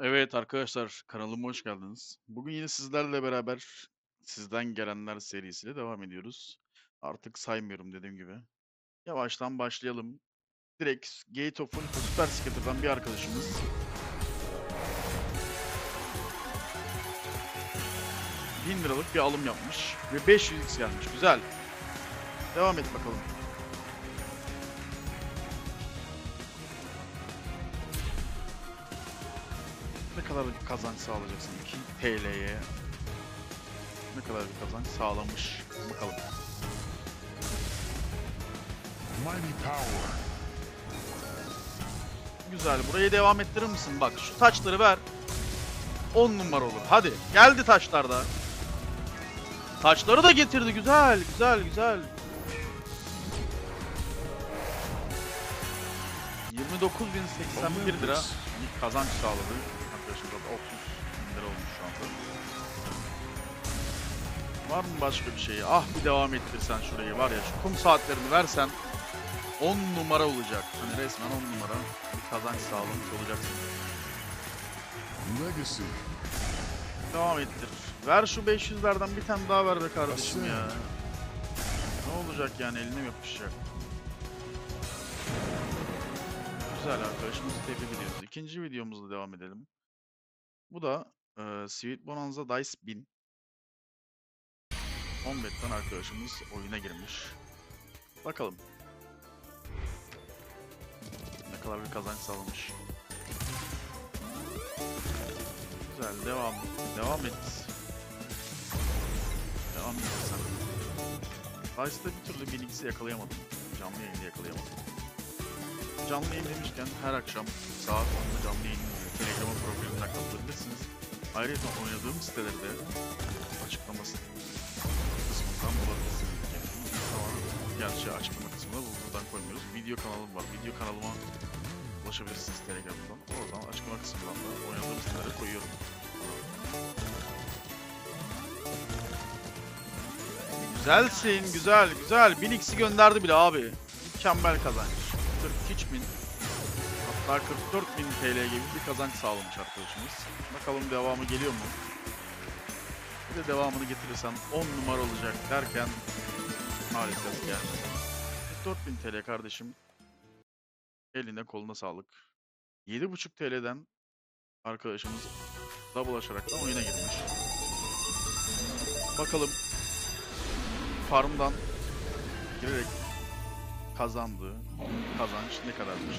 Evet arkadaşlar kanalıma hoş geldiniz. Bugün yine sizlerle beraber sizden gelenler serisiyle devam ediyoruz. Artık saymıyorum dediğim gibi. Yavaştan başlayalım. Direkt Gate of Full Super Scatter'dan bir arkadaşımız. Bin liralık bir alım yapmış ve 500x gelmiş. Güzel. Devam et bakalım. Kadar bir kazanç sağlayacaksın 2 TL'ye? Ne kadar bir kazanç sağlamış? Bakalım. Mighty power. Güzel. Burayı devam ettirir misin? Bak şu taçları ver. 10 numara olur. Hadi. Geldi taçlar da. Taçları da getirdi. Güzel, güzel, güzel. 29.081 lira bir kazanç sağladı. Var mı başka bir şey? Ah bir devam ettirsen şurayı var ya şu kum saatlerini versen 10 numara olacak. Hani resmen 10 numara bir kazanç sağlamış olacaksın. Legacy. Devam ettir. Ver şu 500'lerden bir tane daha ver be kardeşim ya. Ne olacak yani eline mi yapışacak? Güzel arkadaşımızı tebrik ediyoruz. İkinci videomuzda devam edelim. Bu da e, Sweet Bonanza Dice 1000. 10 betten arkadaşımız oyuna girmiş. Bakalım. Ne kadar bir kazanç sağlamış. Güzel devam. Devam et. Devam et sen. Dice'da bir türlü Bilix'i yakalayamadım. Canlı yayında yakalayamadım. Canlı yayın demişken her akşam saat 10'da canlı yayın Telegram profilimden katılabilirsiniz. Ayrıca oynadığım sitelerde gerçi açıklama kısmında bu buradan koymuyoruz. Video kanalım var. Video kanalıma ulaşabilirsiniz Telegram'dan. Oradan açıklama kısmından da oynadığım sitelere koyuyorum. Güzelsin, güzel, güzel. 1000x'i gönderdi bile abi. Mükemmel kazanç. 43 bin. Hatta 44 bin TL gibi bir kazanç sağlamış arkadaşımız. Bakalım devamı geliyor mu? Bir de devamını getirirsen 10 numara olacak derken maalesef gelmedi. 44 bin TL kardeşim. Eline koluna sağlık. 7.5 TL'den arkadaşımız double aşaraktan oyuna girmiş. Bakalım farmdan girerek kazandığı kazanç ne kadarmış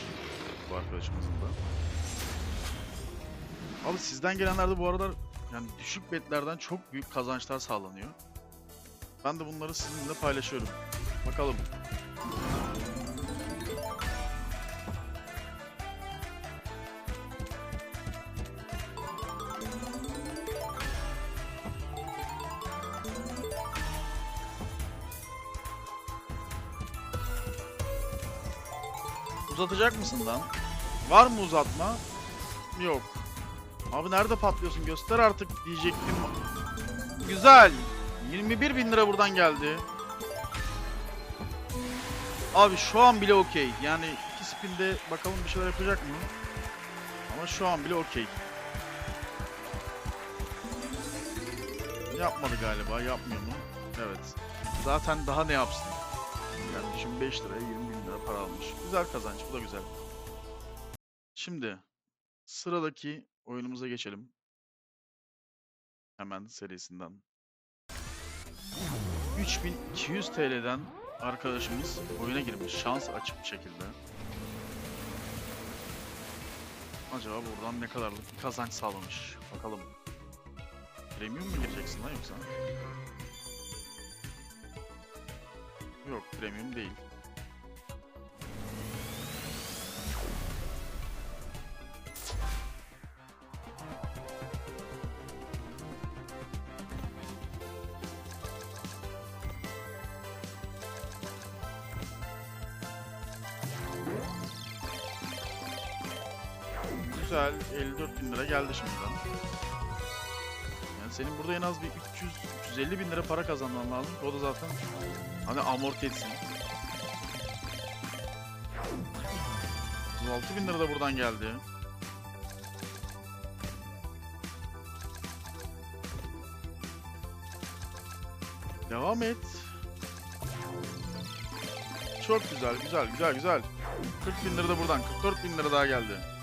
bu arkadaşımızın da. Abi sizden gelenlerde bu aralar yani düşük betlerden çok büyük kazançlar sağlanıyor. Ben de bunları sizinle paylaşıyorum. Bakalım. Uzatacak mısın lan? Var mı uzatma? Yok. Abi nerede patlıyorsun? Göster artık diyecektim. Güzel. 21 bin lira buradan geldi. Abi şu an bile okey. Yani iki spinde bakalım bir şeyler yapacak mı? Ama şu an bile okey. Yapmadı galiba. Yapmıyor mu? Evet. Zaten daha ne yapsın? Yani düşün 5 liraya 20 bin lira para almış. Güzel kazanç. Bu da güzel. Şimdi sıradaki oyunumuza geçelim. Hemen serisinden. 3200 TL'den arkadaşımız oyuna girmiş. Şans açık bir şekilde. Acaba buradan ne kadarlık bir kazanç sağlamış? Bakalım. Premium mu gireceksin lan yoksa? Yok premium değil. Güzel. 54 bin lira geldi şimdiden. Yani senin burada en az bir 300-350 bin lira para kazanman lazım. O da zaten hani amorti etsin. 36 bin lira da buradan geldi. Devam et. Çok güzel, güzel, güzel, güzel. 40 bin lira da buradan, 44 bin lira daha geldi.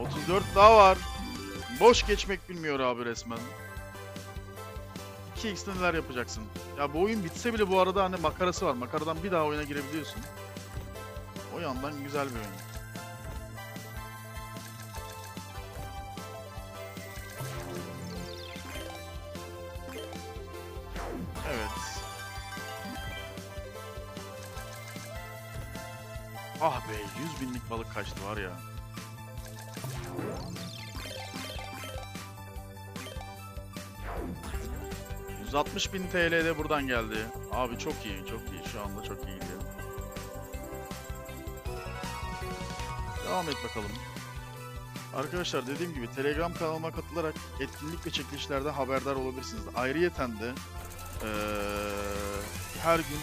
34 daha var. Boş geçmek bilmiyor abi resmen. 2x'te neler yapacaksın? Ya bu oyun bitse bile bu arada hani makarası var. Makaradan bir daha oyuna girebiliyorsun. O yandan güzel bir oyun. Evet. Ah be 100 binlik balık kaçtı var ya. ...160 bin TL de buradan geldi. Abi çok iyi, çok iyi. Şu anda çok iyi gidiyor. Devam et bakalım. Arkadaşlar dediğim gibi Telegram kanalıma katılarak etkinlik ve çekilişlerden haberdar olabilirsiniz. Ayrıyeten de eee, her gün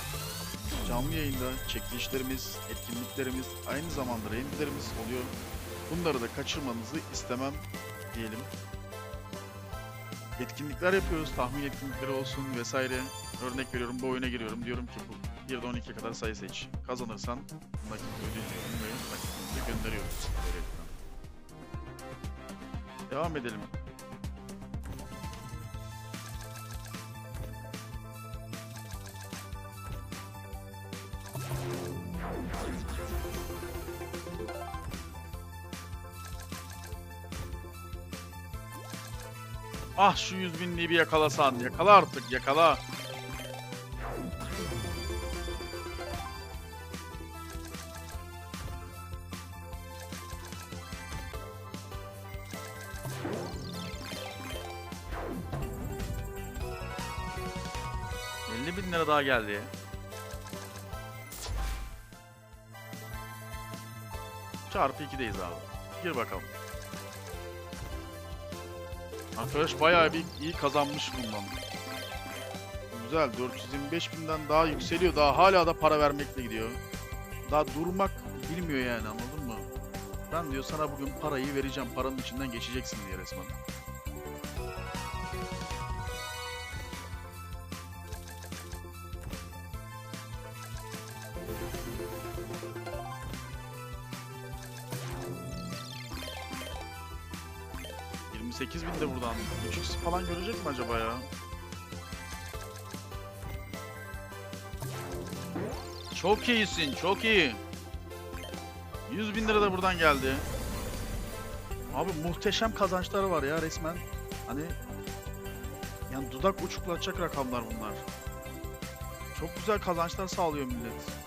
canlı yayında çekilişlerimiz, etkinliklerimiz, aynı zamanda renklerimiz oluyor. Bunları da kaçırmanızı istemem diyelim. Etkinlikler yapıyoruz, tahmin etkinlikleri olsun vesaire. Örnek veriyorum bu oyuna giriyorum. Diyorum ki bu 1'de 12'ye kadar sayı seç. Kazanırsan nakit ödülünü ve nakitini gönderiyoruz. Devam edelim. Ah şu 100 binliği bir yakalasan. Yakala artık yakala. ...50 bin lira daha geldi. Çarpı 2'deyiz abi. Gir bakalım. Arkadaş bayağı bir iyi kazanmış bundan. Güzel 425 binden daha yükseliyor. Daha hala da para vermekle gidiyor. Daha durmak bilmiyor yani anladın mı? Ben diyor sana bugün parayı vereceğim. Paranın içinden geçeceksin diye resmen. ...28 bin de buradan. 3x falan görecek mi acaba ya? Çok iyisin, çok iyi. 100 bin lira da buradan geldi. Abi muhteşem kazançları var ya resmen. Hani yani dudak uçuklatacak rakamlar bunlar. Çok güzel kazançlar sağlıyor millet.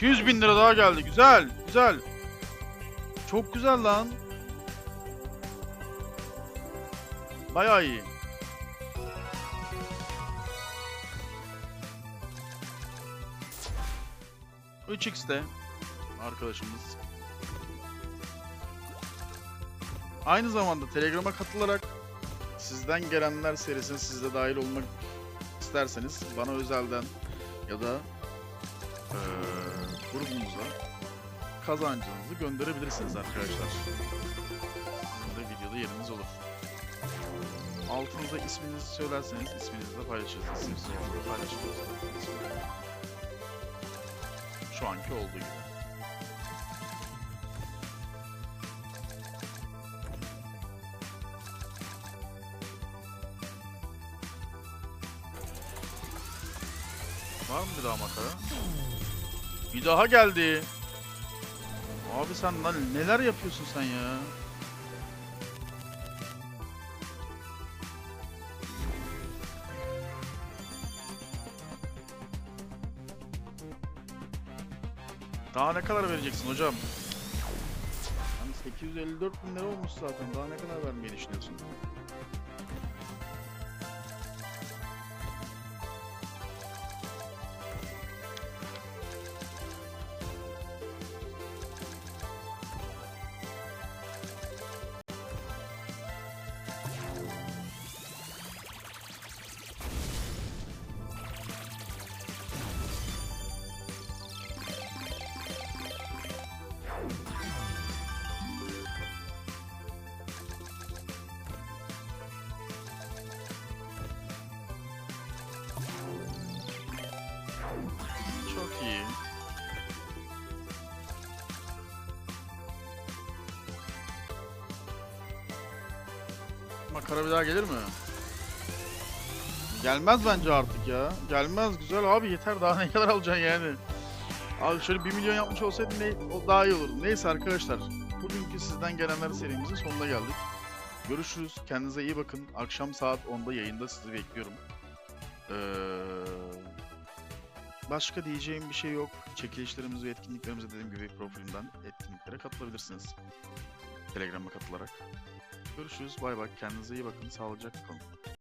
...200 bin lira daha geldi. Güzel, güzel. Çok güzel lan. Bayağı iyi. Üç x'te arkadaşımız. Aynı zamanda Telegram'a katılarak sizden gelenler serisine siz de dahil olmak isterseniz bana özelden ya da eee grubumuza kazancınızı gönderebilirsiniz arkadaşlar. Sizin de videoda yeriniz olur. Altınıza isminizi söylerseniz isminizi de paylaşırız. Olarak da paylaşırız. Şu anki olduğu gibi. Var mı bir daha makara? Bir daha geldi. Abi sen lan neler yapıyorsun sen ya? Daha ne kadar vereceksin hocam? Hani 854 bin lira olmuş zaten. Daha ne kadar vermeyi düşünüyorsun? Çok iyi. Makara bir daha gelir mi? Gelmez bence artık ya. Gelmez güzel abi yeter daha ne kadar alacaksın yani. Abi şöyle 1 milyon yapmış olsaydı ne, o daha iyi olurdu. Neyse arkadaşlar bugünkü sizden gelenler serimizin sonuna geldik. Görüşürüz. Kendinize iyi bakın. Akşam saat 10'da yayında sizi bekliyorum. Ee, başka diyeceğim bir şey yok. Çekilişlerimiz ve etkinliklerimize dediğim gibi profilimden etkinliklere katılabilirsiniz. Telegram'a katılarak. Görüşürüz. Bay bay. Kendinize iyi bakın. Sağlıcakla kalın.